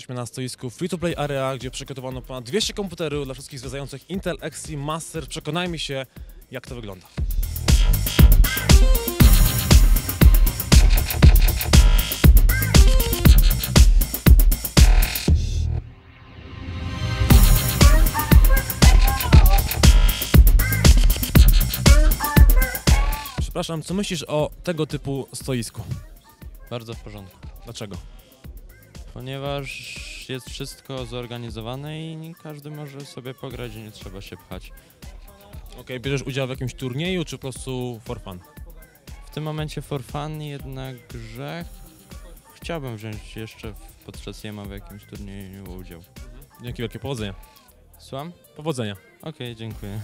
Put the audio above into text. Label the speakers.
Speaker 1: Jesteśmy na stoisku Free to Play Area, gdzie przygotowano ponad 200 komputerów dla wszystkich zwiedzających Intel Extreme Master. Przekonajmy się, jak to wygląda. Przepraszam, co myślisz o tego typu stoisku?
Speaker 2: Bardzo w porządku.
Speaker 1: Dlaczego?
Speaker 2: Ponieważ jest wszystko zorganizowane i każdy może sobie pograć i nie trzeba się pchać.
Speaker 1: Okej, bierzesz udział w jakimś turnieju, czy po prostu for fun?
Speaker 2: W tym momencie for fun, jednakże chciałbym wziąć jeszcze podczas jema w jakimś turnieju udział.
Speaker 1: Dzięki wielkie, powodzenia.
Speaker 2: Słucham?
Speaker 1: Powodzenia.
Speaker 2: Okej, dziękuję.